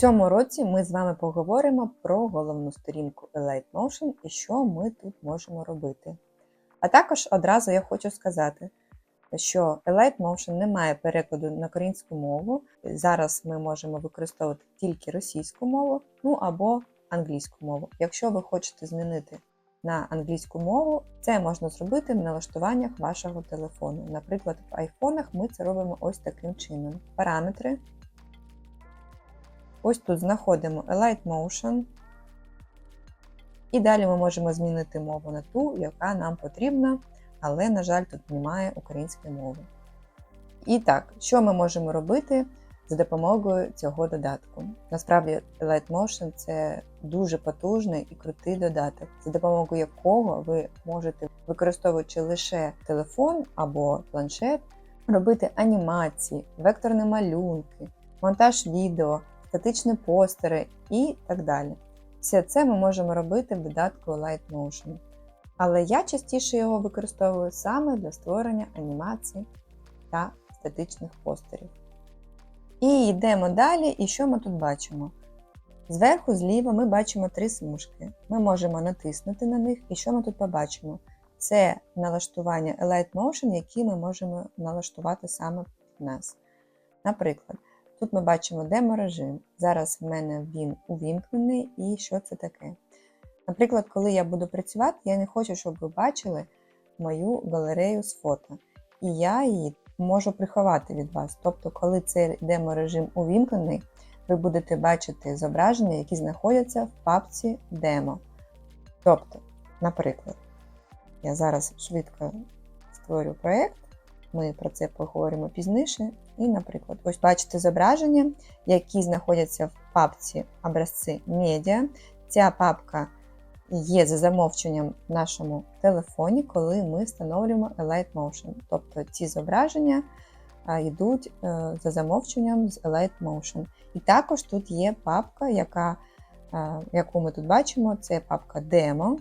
цьому році ми з вами поговоримо про головну сторінку Elite Motion і що ми тут можемо робити. А також одразу я хочу сказати, що Elite Motion не має перекладу на українську мову. Зараз ми можемо використовувати тільки російську мову, ну або англійську мову. Якщо ви хочете змінити на англійську мову, це можна зробити в налаштуваннях вашого телефону. Наприклад, в айфонах ми це робимо ось таким чином: параметри. Ось тут знаходимо Elite Motion. І далі ми можемо змінити мову на ту, яка нам потрібна, але, на жаль, тут немає української мови. І так, що ми можемо робити за допомогою цього додатку? Насправді, Elite Motion це дуже потужний і крутий додаток, за допомогою якого ви можете, використовуючи лише телефон або планшет, робити анімації, векторні малюнки, монтаж відео, статичні постери і так далі. Все це ми можемо робити в додатку Light Motion. Але я частіше його використовую саме для створення анімацій та статичних постерів. І йдемо далі, і що ми тут бачимо? Зверху зліва ми бачимо три смужки. Ми можемо натиснути на них, і що ми тут побачимо? Це налаштування Elite Motion, які ми можемо налаштувати саме під нас. Наприклад, Тут ми бачимо демо-режим. Зараз в мене він увімкнений, і що це таке. Наприклад, коли я буду працювати, я не хочу, щоб ви бачили мою галерею з фото. І я її можу приховати від вас. Тобто, коли цей демо-режим увімкнений, ви будете бачити зображення, які знаходяться в папці демо. Тобто, наприклад, я зараз швидко створю проєкт. Ми про це поговоримо пізніше. І, наприклад, ось бачите зображення, які знаходяться в папці образці медіа. Ця папка є за замовченням в нашому телефоні, коли ми встановлюємо Elite Motion. Тобто ці зображення йдуть е, за замовченням з Elite Motion. І також тут є папка, яка, е, яку ми тут бачимо, це папка Demo.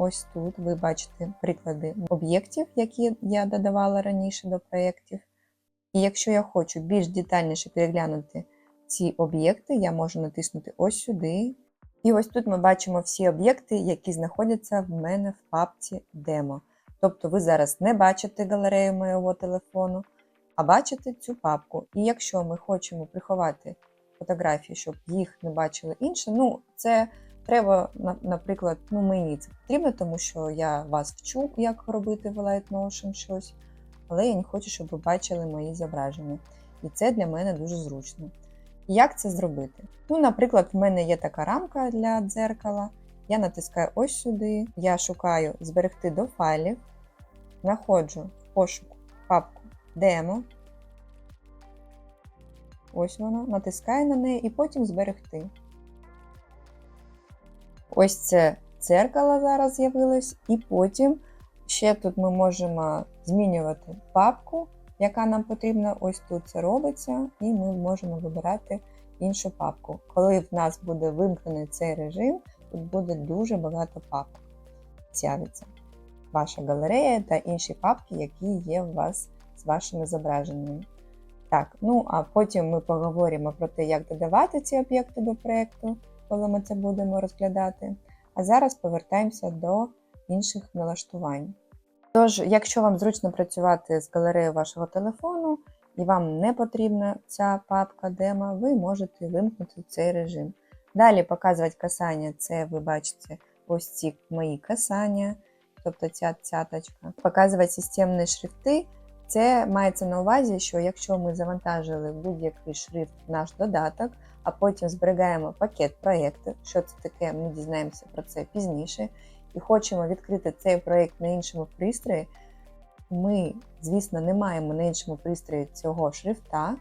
Ось тут ви бачите приклади об'єктів, які я додавала раніше до проєктів. І якщо я хочу більш детальніше переглянути ці об'єкти, я можу натиснути ось сюди. І ось тут ми бачимо всі об'єкти, які знаходяться в мене в папці Демо. Тобто ви зараз не бачите галерею моєго телефону, а бачите цю папку. І якщо ми хочемо приховати фотографії, щоб їх не бачили інші, ну це треба, наприклад, ну мені це потрібно, тому що я вас вчу, як робити в Light Motion щось але я не хочу, щоб ви бачили мої зображення. І це для мене дуже зручно. Як це зробити? Ну, Наприклад, в мене є така рамка для дзеркала. Я натискаю ось сюди, я шукаю зберегти до файлів, знаходжу в пошуку папку Демо. Ось воно, натискаю на неї і потім зберегти. Ось це дзеркало зараз з'явилось, і потім Ще тут ми можемо змінювати папку, яка нам потрібна. Ось тут це робиться, і ми можемо вибирати іншу папку. Коли в нас буде вимкнений цей режим, тут буде дуже багато папок. З'явиться ваша галерея та інші папки, які є у вас з вашими зображеннями. Так, ну а потім ми поговоримо про те, як додавати ці об'єкти до проєкту, коли ми це будемо розглядати. А зараз повертаємося до інших налаштувань. Тож, якщо вам зручно працювати з галереєю вашого телефону і вам не потрібна ця папка демо, ви можете вимкнути цей режим. Далі показувати касання це ви бачите ось ці мої касання, тобто ця цяточка. Показувати системні шрифти. Це мається на увазі, що якщо ми завантажили будь-який шрифт в наш додаток, а потім зберігаємо пакет проєкту, що це таке, ми дізнаємося про це пізніше і хочемо відкрити цей проєкт на іншому пристрої, ми, звісно, не маємо на іншому пристрої цього шрифта,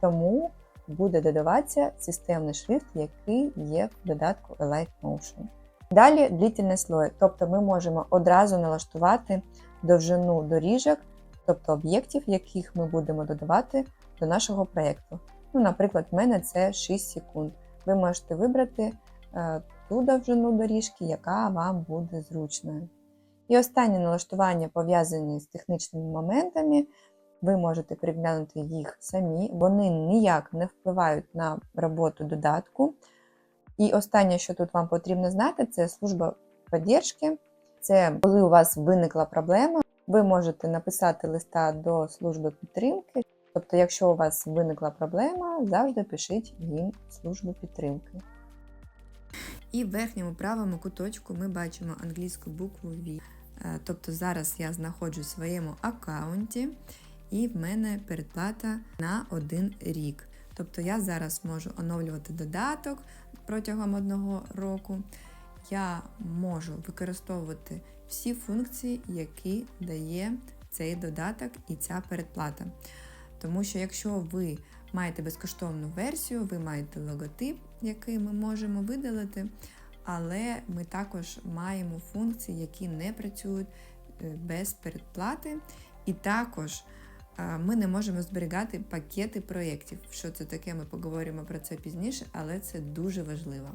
тому буде додаватися системний шрифт, який є в додатку Elite Motion. Далі длительне слой, тобто ми можемо одразу налаштувати довжину доріжок, тобто об'єктів, яких ми будемо додавати до нашого проєкту. Ну, Наприклад, в мене це 6 секунд. Ви можете вибрати е, ту довжину доріжки, яка вам буде зручною. І останнє налаштування пов'язані з технічними моментами. Ви можете переглянути їх самі, вони ніяк не впливають на роботу додатку. І останнє, що тут вам потрібно знати, це служба підтримки. Це коли у вас виникла проблема, ви можете написати листа до служби підтримки. Тобто, якщо у вас виникла проблема, завжди пишіть їм службу підтримки. І в верхньому правому куточку ми бачимо англійську букву V. Е, Тобто зараз я знаходжусь в своєму аккаунті, і в мене передплата на один рік. Тобто я зараз можу оновлювати додаток протягом одного року. Я можу використовувати всі функції, які дає цей додаток і ця передплата. Тому що якщо ви маєте безкоштовну версію, ви маєте логотип, який ми можемо видалити, але ми також маємо функції, які не працюють е, без передплати. І також е, ми не можемо зберігати пакети проєктів. Що це таке, ми поговоримо про це пізніше, але це дуже важливо.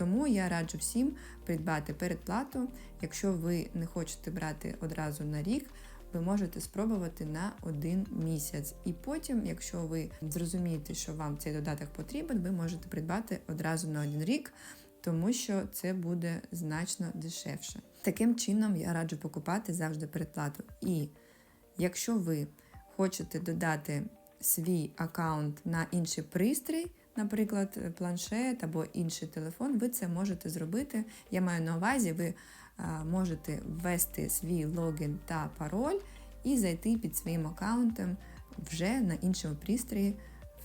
Тому я раджу всім придбати передплату. Якщо ви не хочете брати одразу на рік, ви можете спробувати на один місяць. І потім, якщо ви зрозумієте, що вам цей додаток потрібен, ви можете придбати одразу на один рік, тому що це буде значно дешевше. Таким чином я раджу покупати завжди передплату. І якщо ви хочете додати свій аккаунт на інший пристрій, наприклад, планшет або інший телефон, ви це можете зробити. Я маю на увазі, ви можете ввести свій логін та пароль і зайти під своїм аккаунтом вже на іншому пристрої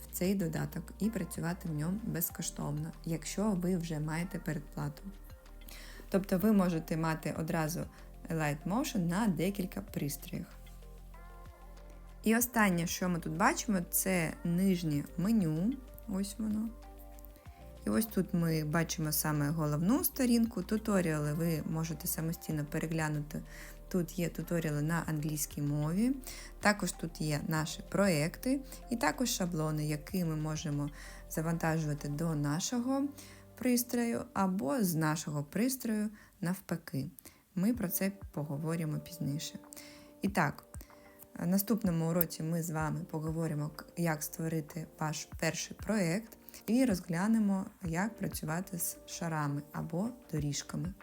в цей додаток і працювати в ньому безкоштовно, якщо ви вже маєте передплату. Тобто ви можете мати одразу Light Motion на декілька пристроях. І останнє, що ми тут бачимо, це нижнє меню. Ось воно. І ось тут ми бачимо саме головну сторінку. Туторіали ви можете самостійно переглянути. Тут є туторіали на англійській мові. Також тут є наші проекти, і також шаблони, які ми можемо завантажувати до нашого пристрою або з нашого пристрою навпаки. Ми про це поговоримо пізніше. І так, наступному уроці ми з вами поговоримо, як створити ваш перший проєкт і розглянемо, як працювати з шарами або доріжками.